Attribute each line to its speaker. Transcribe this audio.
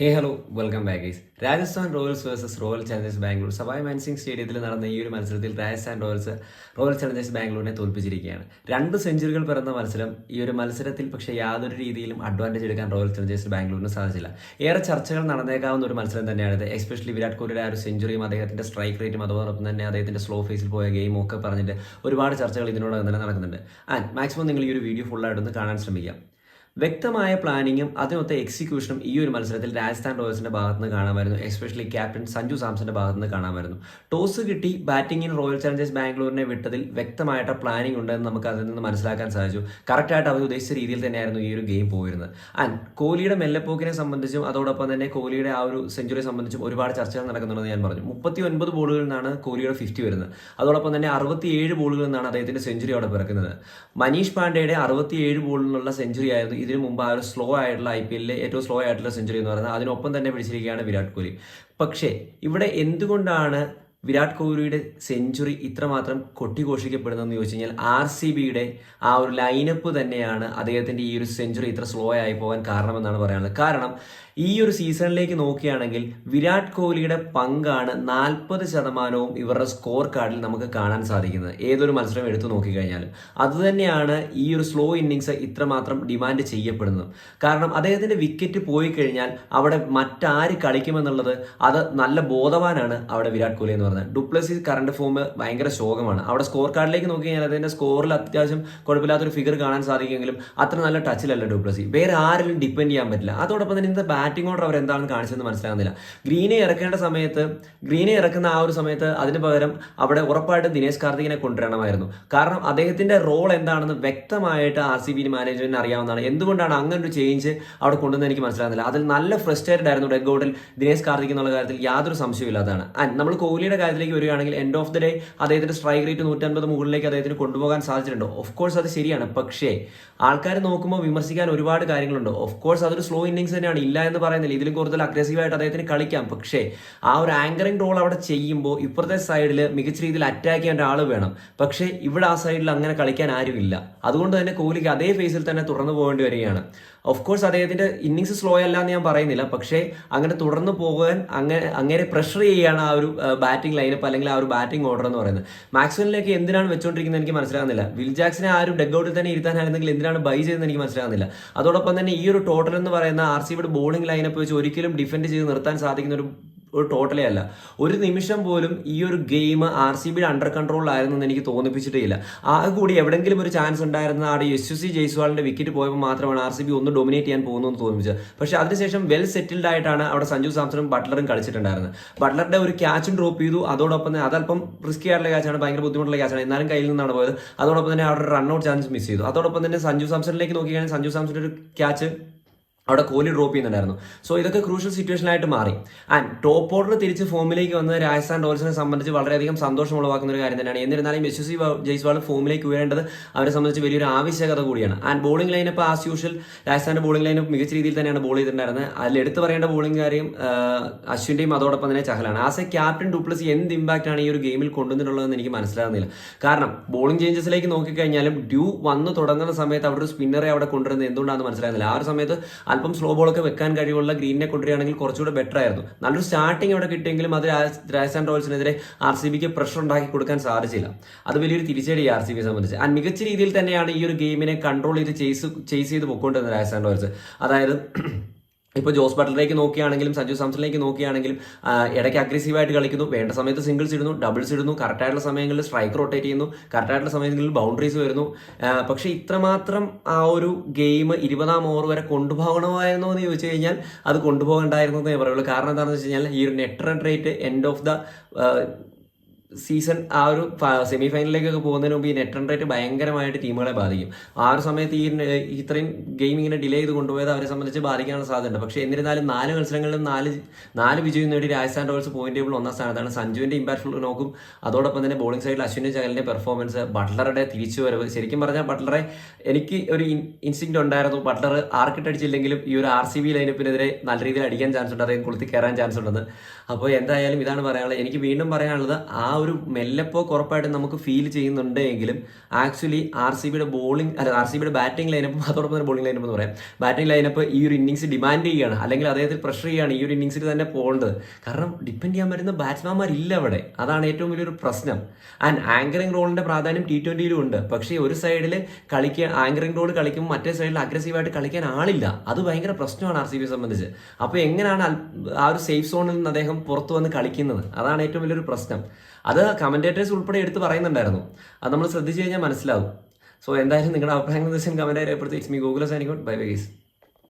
Speaker 1: Hey hello welcome back guys Rajasthan Royals versus Royal Challengers Bangalore Sawai Mansingh സ്റ്റേഡിയത്തിൽ നടന്ന ഈ ഒരു മത്സരത്തിൽ രാജസ്ഥാൻ റോയൽസ് റോയൽ ചലഞ്ചേഴ്സ് ബാംഗ്ലൂരിനെ തോൽപ്പിച്ചിരിക്കുകയാണ്. രണ്ട് സെഞ്ചുറികൾ പിറന്ന മത്സരം. ഈ ഒരു മത്സരത്തിൽ പക്ഷേ യാതൊരു രീതിയിലും അഡ്വാന്റേജ് എടുക്കാൻ റോയൽ ചലഞ്ചേഴ്സ് ബാംഗ്ലൂരിന് സാധിച്ചില്ല. ഏറെ ചർച്ചകൾ നടന്നേക്കാവുന്ന ഒരു മത്സരം തന്നെയാണിത്. എസ്പെഷ്യലി വിരാട് കോഹ്ലിയുടെ ആ ഒരു സെഞ്ചുറിയും അദ്ദേഹത്തിന്റെ സ്ട്രൈക്ക് റേറ്റും അതോടൊപ്പം തന്നെ അദ്ദേഹത്തിന്റെ സ്ലോ ഫേസിൽ പോയ ഗെയിമും ഒക്കെ പറഞ്ഞിട്ട് ഒരുപാട് ചർച്ചകൾ ഇതിനോടകം തന്നെ നടക്കുന്നുണ്ട്. ആൻഡ് മാക്സിമം നിങ്ങൾ ഈ ഒരു വീഡിയോ ഫുള്ളായിട്ടൊന്ന് കാണാൻ ശ്രമിക്കാം. വ്യക്തമായ പ്ലാനിങ്ങും അതിനൊത്ത എക്സിക്യൂഷനും ഈ ഒരു മത്സരത്തിൽ രാജസ്ഥാൻ റോയൽസിന്റെ ഭാഗത്ത് നിന്ന് കാണാമായിരുന്നു. എസ്പെഷ്യലി ക്യാപ്റ്റൻ സഞ്ജു സാംസന്റെ ഭാഗത്ത് നിന്ന് കാണാമായിരുന്നു. ടോസ് കിട്ടി. ബാറ്റിംഗിന് റോയൽ ചലഞ്ചേഴ്സ് ബാംഗ്ലൂരിനെ വിട്ടതിൽ വ്യക്തമായിട്ട് പ്ലാനിംഗ് ഉണ്ടെന്ന് നമുക്ക് അതിൽ നിന്ന് മനസ്സിലാക്കാൻ സാധിച്ചു. കറക്റ്റായിട്ട് അവർ ഉദ്ദേശിച്ച രീതിയിൽ തന്നെയായിരുന്നു ഈ ഒരു ഗെയിം പോയിരുന്നത്. ആൻഡ് കോഹ്ലിയുടെ മെല്ലപ്പോക്കിനെ സംബന്ധിച്ചും അതോടൊപ്പം തന്നെ കോഹ്ലിയുടെ ആ ഒരു സെഞ്ചുറിയെ സംബന്ധിച്ചും ഒരുപാട് ചർച്ചകൾ നടക്കുന്നുണ്ടെന്ന് ഞാൻ പറഞ്ഞു. മുപ്പത്തി ഒൻപത് ബോളുകളിൽ നിന്നാണ് കോഹ്ലിയുടെ ഫിഫ്റ്റി വരുന്നത്. അതോടൊപ്പം തന്നെ അറുപത്തിയേഴ് ബോളുകളിൽ നിന്നാണ് അദ്ദേഹത്തിന്റെ സെഞ്ചുറി അവിടെ പിറക്കുന്നത്. മനീഷ് പാണ്ഡെയുടെ അറുപത്തിയേഴ് ബോളിൽ നിന്നുള്ള സെഞ്ചുറി ആയിരുന്നു ഇതിനു മുമ്പ് ആ ഒരു സ്ലോ ആയിട്ടുള്ള ഐ പി എല്ലിലെ ഏറ്റവും സ്ലോ ആയിട്ടുള്ള സെഞ്ചുറി എന്ന് പറയുന്നത് അതിനൊപ്പം തന്നെ പിടിച്ചിരിക്കുകയാണ് വിരാട് കോഹ്ലി. പക്ഷേ ഇവിടെ എന്തുകൊണ്ടാണ് വിരാട് കോഹ്ലിയുടെ സെഞ്ചുറി ഇത്രമാത്രം കൊട്ടിഘോഷിക്കപ്പെടുന്നതെന്ന് ചോദിച്ചു കഴിഞ്ഞാൽ ആർ സി ബിയുടെ ആ ഒരു ലൈനപ്പ് തന്നെയാണ് അദ്ദേഹത്തിന്റെ ഈ ഒരു സെഞ്ചുറി ഇത്ര സ്ലോ ആയി പോകാൻ കാരണമെന്നാണ് പറയാനുള്ളത്. കാരണം ഈ ഒരു സീസണിലേക്ക് നോക്കുകയാണെങ്കിൽ വിരാട് കോഹ്ലിയുടെ പങ്കാണ് നാൽപ്പത് ശതമാനവും ഇവരുടെ സ്കോർ കാർഡിൽ നമുക്ക് കാണാൻ സാധിക്കുന്നത്. ഏതൊരു മത്സരം എടുത്തു നോക്കിക്കഴിഞ്ഞാലും. അതുതന്നെയാണ് ഈ ഒരു സ്ലോ ഇന്നിങ്സ് ഇത്രമാത്രം ഡിമാൻഡ് ചെയ്യപ്പെടുന്നത്. കാരണം അദ്ദേഹത്തിന്റെ വിക്കറ്റ് പോയി കഴിഞ്ഞാൽ അവിടെ മറ്റാര് കളിക്കുമെന്നുള്ളത് അത് നല്ല ബോധവാനാണ് അവിടെ വിരാട് കോഹ്ലി എന്ന് പറയുന്നത്. ഡുപ്ലസി കറണ്ട് ഫോം ഭയങ്കര ശോകമാണ്. അവിടെ സ്കോർ കാർഡിലേക്ക് നോക്കി കഴിഞ്ഞാൽ അതിന്റെ സ്കോറിൽ അത്യാവശ്യം കുഴപ്പമില്ലാത്തൊരു ഫിഗർ കാണാൻ സാധിക്കുമെങ്കിലും അത്ര നല്ല ടച്ചിലല്ല ഡുപ്ലസി വേറെ ആരിലും ഡിപ്പെൻഡ് ചെയ്യാൻ പറ്റില്ല. അതോടൊപ്പം തന്നെ ഇന്നത്തെ ബാറ്റിംഗ് ഓർഡർ അവർ എന്താണെന്ന് കാണിച്ചതെന്ന് മനസ്സിലാകുന്നില്ല. ഗ്രീനെ ഇറക്കേണ്ട സമയത്ത് ഗ്രീനെ ഇറക്കുന്ന ആ ഒരു സമയത്ത് അതിന് പകരം അവിടെ ഉറപ്പായിട്ടും ദിനേശ് കാർത്തികിനെ കൊണ്ടുവരണമായിരുന്നു. കാരണം അദ്ദേഹത്തിന്റെ റോൾ എന്താണെന്ന് വ്യക്തമായിട്ട് ആർ സി ബി മാനേജ്മെന്റിന് അറിയാവുന്നതാണ്. എന്തുകൊണ്ടാണ് അങ്ങനെ ഒരു ചേഞ്ച് അവിടെ കൊണ്ടുവന്ന് എനിക്ക് മനസ്സിലാകുന്നില്ല. അതിൽ നല്ല ഫ്രസ്ട്രേറ്റഡ് ആയിരുന്നു ഡെഡ് ഔട്ടിൽ ദിനേശ് കാർത്തിക് എന്നുള്ള കാര്യത്തിൽ യാതൊരു സംശയമില്ലാത്തതാണ് ആൻഡ് നമ്മൾ കോഹ്ലിയുടെ കാര്യത്തിലേക്ക് വരികയാണെങ്കിൽ എൻഡ് ഓഫ് ദി ഡേ അദ്ദേഹത്തിന്റെ സ്ട്രൈക്ക് റേറ്റ് നൂറ്റൻപത് മുകളിലേക്ക് അദ്ദേഹത്തിന് കൊണ്ടുപോകാൻ സാധിച്ചിട്ടുണ്ട്. ഓഫ് കോഴ്സ് അത് ശരിയാണ്. പക്ഷേ ആൾക്കാർ നോക്കുമ്പോൾ വിമർശിക്കാൻ ഒരുപാട് കാര്യങ്ങളുണ്ട്. ഓഫ് കോഴ്സ് അതൊരു സ്ലോ ഇന്നിങ്സ് തന്നെയാണ്. ഇല്ല എന്ന് പറയുന്നില്ല. ഇതിലും കൂടുതൽ അഗ്രസീവായിട്ട് അദ്ദേഹത്തിന് കളിക്കാം. പക്ഷേ ആ ഒരു ആങ്കറിംഗ് റോൾ അവിടെ ചെയ്യുമ്പോൾ ഇപ്പുറത്തെ സൈഡിൽ മികച്ച രീതിയിൽ അറ്റാക്ക് ചെയ്യേണ്ട ആൾ വേണം. പക്ഷേ ഇവിടെ ആ സൈഡിൽ അങ്ങനെ കളിക്കാൻ ആരുമില്ല. അതുകൊണ്ട് തന്നെ കോഹ്ലിക്ക് അതേ ഫേസിൽ തന്നെ തുടർന്നു പോകേണ്ടി വരികയാണ്. ഓഫ് കോഴ്സ് അദ്ദേഹത്തിന്റെ ഇന്നിങ്സ് സ്ലോ അല്ല എന്ന് ഞാൻ പറയുന്നില്ല. പക്ഷേ അങ്ങനെ തുടർന്ന് പോകാൻ അങ്ങനെ അങ്ങനെ പ്രഷർ ചെയ്യുകയാണ് ആ ഒരു ബാറ്റിംഗ് ലൈനപ്പ് അല്ലെങ്കിൽ ആ ഒരു ബാറ്റിംഗ് ഓർഡർ എന്ന് പറയുന്നത്. മാക്സ്വെല്ലിലേക്ക് എന്തിനാണ് വെച്ചുകൊണ്ടിരിക്കുന്നത് എനിക്ക് മനസ്സിലാകുന്നില്ല. വിൽ ജാക്സിനെ ആ ഒരു ഡെഗ് ഔട്ടിൽ തന്നെ ഇരുത്താനായിരുന്നെങ്കിൽ എന്തിനാണ് ബൈ ചെയ്തെന്ന് എനിക്ക് മനസ്സിലാകുന്നില്ല. അതോടൊപ്പം തന്നെ ഈ ഒരു ടോട്ടൽ എന്ന് പറയുന്ന ആർ സി ബിയുടെ ലൈനപ്പ് വെച്ച് ഒരിക്കലും ഡിഫെൻഡ് ചെയ്ത് നിർത്താൻ സാധിക്കുന്ന ഒരു ഒരു ടോട്ടലേ അല്ല. ഒരു നിമിഷം പോലും ഈ ഒരു ഗെയിം ആർ സി ബിയുടെ അണ്ടർ കൺട്രോളിലായിരുന്നു എന്ന് എനിക്ക് തോന്നിപ്പിച്ചിട്ടില്ല ഇല്ല ആ കൂടി എവിടെങ്കിലും ഒരു ചാൻസ് ഉണ്ടായിരുന്ന ആടെ എസ് യു സി ജയ്സ്വാളിന്റെ വിക്കറ്റ് പോയപ്പോൾ മാത്രമാണ് ആർ സി ബി ഒന്ന് ഡൊമിനേറ്റ് ചെയ്യാൻ പോകുന്നതെന്ന് തോന്നിപ്പിച്ചത്. പക്ഷെ അതിനുശേഷം വെൽ സെറ്റിൽഡ് ആയിട്ടാണ് അവിടെ സഞ്ജു സാംസണും ബട്ട്ലറും കളിച്ചിട്ടുണ്ടായിരുന്നത്. ബട്ട്ലറുടെ ഒരു ക്യാച്ചും ഡ്രോപ്പ് ചെയ്തു. അതോടൊപ്പം തന്നെ അതല്പം റിസ്കി ആയിട്ടുള്ള ക്യാച്ചാണ് ഭയങ്കര ബുദ്ധിമുട്ടുള്ള ക്യാച്ചാണ് എന്നാലും കയ്യിൽ നിന്നാണ് പോയത്. അതോടൊപ്പം തന്നെ അവിടെ റൺ ഔട്ട് ചാൻസ് മിസ് ചെയ്തു. അതോടൊപ്പം തന്നെ സഞ്ജു സാംസണിലേക്ക് നോക്കിക്കഴിഞ്ഞാൽ സഞ്ജു സാംസൺ ഒരു ക്യാച്ച് അവിടെ കോഹ്ലി ഡ്രോപ്പ് ചെയ്യുന്നുണ്ടായിരുന്നു. സോ ഇതൊക്കെ ക്രൂഷ്യൽ സിറ്റുവേഷൻ ആയിട്ട് മാറി. ആൻഡ് ടോപ്പ് ഓർഡർ തിരിച്ച് ഫോമിലേക്ക് വന്ന രാജസ്ഥാൻ റോയൽസിനെ സംബന്ധിച്ച് വളരെയധികം സന്തോഷം ഉളവാക്കുന്ന ഒരു കാര്യം തന്നെയാണ്. എന്നിരുന്നാലും യശസ്വി ജയ്സ്വാൾ ഫോമിലേക്ക് ഉയരേണ്ടത് അവരെ സംബന്ധിച്ച് വലിയൊരു ആവശ്യകത കൂടിയാണ്. And bowling lineup as usual രാജസ്ഥാന്റെ bowling lineup മികച്ച രീതിയിൽ തന്നെയാണ് ബോൾ ചെയ്തിട്ടുണ്ടായിരുന്നത്. അതിൽ എടുത്തു പറയേണ്ട ബോളിംഗ് കാര്യം അശ്വിന്റെയും അതോടൊപ്പം തന്നെ ചഹലാണ്. As a captain Du Plessis എന്ത് ഇമ്പാക്റ്റ് ആണ് ഈ ഒരു ഗെയിമിൽ കൊണ്ടുവന്നിട്ടുള്ളതെന്ന് എനിക്ക് മനസ്സിലാകുന്നില്ല. കാരണം ബോളിംഗ് ചേഞ്ചസിലേക്ക് നോക്കിക്കഴിഞ്ഞാലും ഡ്യൂ വന്ന് തുടങ്ങുന്ന സമയത്ത് അവിടെ ഒരു സ്പിന്നറെ അവിടെ കൊണ്ടുവരുന്നത് എന്തുകൊണ്ടാണെന്ന് മനസ്സിലാകുന്നില്ല. ആ ഒരു സമയത്ത് അല്പം സ്ലോ ബോളൊക്കെ വെക്കാൻ കഴിവുള്ള ഗ്രീനിനെ കൊണ്ടുവരികയാണെങ്കിൽ കുറച്ചുകൂടെ ബെറ്റർ ആയിരുന്നു. നല്ലൊരു സ്റ്റാർട്ടിംഗ് അവിടെ കിട്ടിയെങ്കിലും അത് രാജസ്ഥാൻ റോയൽസിനെതിരെ ആർ സി ബിക്ക് പ്രഷർ ഉണ്ടാക്കി കൊടുക്കാൻ സാധിച്ചില്ല. അത് വലിയൊരു തിരിച്ചടി ആർ സി ബിയെ സംബന്ധിച്ച്. ആൻഡ് മികച്ച രീതിയിൽ തന്നെയാണ് ഈ ഒരു ഗെയിമിനെ കൺട്രോൾ ചെയ്ത് ചേസ് ചെയ്ത് പോയിക്കൊണ്ടിരുന്നത് രാജസ്ഥാൻ റോയൽസ്. അതായത് ഇപ്പോൾ ജോസ് ബട്ട്ലറേക്ക് നോക്കുകയാണെങ്കിലും സഞ്ജു സാംസണിലേക്ക് നോക്കുകയാണെങ്കിലും ഇടയ്ക്ക് അഗ്രസീവായിട്ട് കളിക്കുന്നു. വേണ്ട സമയത്ത് സിംഗിൾസ് ഇടുന്നു ഡബിൾസ് ഇടുന്നു കറക്റ്റായിട്ടുള്ള സമയങ്ങളിൽ സ്ട്രൈക്ക് റൊട്ടേറ്റ് ചെയ്യുന്നു കറക്റ്റായിട്ടുള്ള സമയങ്ങളിൽ ബൗണ്ടറീസ് വരുന്നു. പക്ഷേ ഇത്രമാത്രം ആ ഒരു ഗെയിം ഇരുപതാം ഓവർ വരെ കൊണ്ടുപോകണമായിരുന്നോ എന്ന് ചോദിച്ചു കഴിഞ്ഞാൽ അത് കൊണ്ടുപോകണ്ടായിരുന്നു എന്നേ പറയുള്ളൂ. കാരണം എന്താണെന്ന് വെച്ച് കഴിഞ്ഞാൽ ഈ ഒരു net run rate end of the season ആ ഒരു സെമി ഫൈനലിലേക്കൊക്കെ പോകുന്നതിന് മുമ്പ് ഈ നെറ്റ് റൺ റേറ്റ് ഭയങ്കരമായിട്ട് ടീമുകളെ ബാധിക്കും. ആ ഒരു സമയത്ത് ഈ ഇത്രയും ഗെയിം ഇങ്ങനെ ഡിലേ ചെയ്ത് കൊണ്ടുപോയത് അവരെ സംബന്ധിച്ച് ബാധിക്കാനുള്ള സാധ്യതയുണ്ട്. പക്ഷേ എന്നിരുന്നാലും നാല് മത്സരങ്ങളിലും നാല് നാല് വിജയം നേടി രാജസ്ഥാൻ റോയൽസ് പോയിന്റ് ടേബിൾ ഒന്നാം സ്ഥാനത്താണ്. സഞ്ജുവിന്റെ ഇമ്പാക്ട് നോക്കും. അതോടൊപ്പം തന്നെ ബോളിംഗ് സൈഡിൽ അശ്വിൻ ചകലിന്റെ പെർഫോമൻസ് ബട്ട്ലറുടെ തിരിച്ചുവരവ്. ശരിക്കും പറഞ്ഞാൽ ബട്ട്ലറെ എനിക്ക് ഒരു ഇൻസ്റ്റിങ് ഉണ്ടായിരുന്നു. ബട്ട്ലർ ആർക്കിട്ട് അടിച്ചില്ലെങ്കിലും ഈ ഒരു ആർ സി ബി ലൈനപ്പിനെതിരെ നല്ല രീതിയിൽ അടിക്കാൻ ചാൻസ് ഉണ്ട്. അദ്ദേഹം കൊളുത്തി കയറാൻ ചാൻസ് ഉണ്ടെന്ന്. അപ്പോൾ എന്തായാലും ഇതാണ് പറയാനുള്ളത്. എനിക്ക് വീണ്ടും പറയാനുള്ളത് ആ ഒരു മെല്ലപ്പോക്ക് കുറപ്പായിട്ട് നമുക്ക് ഫീൽ ചെയ്യുന്നുണ്ട് എങ്കിലും ആക്ച്വലി ആർ സി ബിയുടെ ബോളിംഗ് അല്ല ആർ സി ബിയുടെ ബാറ്റിംഗ് ലൈനപ്പ് അതോടൊപ്പം തന്നെ ബോളിംഗ് ലൈനപ്പ് എന്ന് പറയാം. ബാറ്റിംഗ് ലൈനപ്പ് ഈ ഒരു ഇന്നിങ്സ് ഡിമാൻഡ് ചെയ്യുകയാണ്. അല്ലെങ്കിൽ അദ്ദേഹത്തിൽ പ്രഷർ ചെയ്യുകയാണ് ഈ ഒരു ഇന്നിങ്സിൽ തന്നെ പോകേണ്ടത്. കാരണം ഡിപ്പെൻഡ് ചെയ്യാൻ പറ്റുന്ന ബാറ്റ്സ്മാൻമാരില്ല അവിടെ. അതാണ് ഏറ്റവും വലിയൊരു പ്രശ്നം. ആൻഡ് ആങ്കറിംഗ് റോളിന്റെ പ്രാധാന്യം ടി ട്വന്റിയിലും ഉണ്ട്. പക്ഷേ ഒരു സൈഡിൽ കളിക്കുക ആങ്കറിംഗ് റോൾ കളിക്കുമ്പോൾ മറ്റേ സൈഡിൽ അഗ്രസീവായിട്ട് കളിക്കാൻ ആളില്ല. അത് ഭയങ്കര പ്രശ്നമാണ് ആർ സി ബിയെ സംബന്ധിച്ച്. അപ്പോൾ എങ്ങനെയാണ് ആ ഒരു സേഫ് സോണിൽ നിന്ന് അദ്ദേഹം പുറത്തു വന്ന് കളിക്കുന്നത്? അതാണ് ഏറ്റവും വലിയൊരു പ്രശ്നം. അത് കമന്റേറ്റേഴ്സ് ഉൾപ്പെടെ എടുത്ത് പറയുന്നുണ്ടായിരുന്നു. അത് നമ്മൾ ശ്രദ്ധിച്ചു കഴിഞ്ഞാൽ മനസ്സിലാവും. സോ എന്തായാലും നിങ്ങളുടെ അഭിപ്രായങ്ങൾ കമന്റ് രേഖപ്പെടുത്തി ഇറ്റ്സ് മീ ഗൂഗിൾ സൈനിക്കോട്ട് ബൈ ബൈ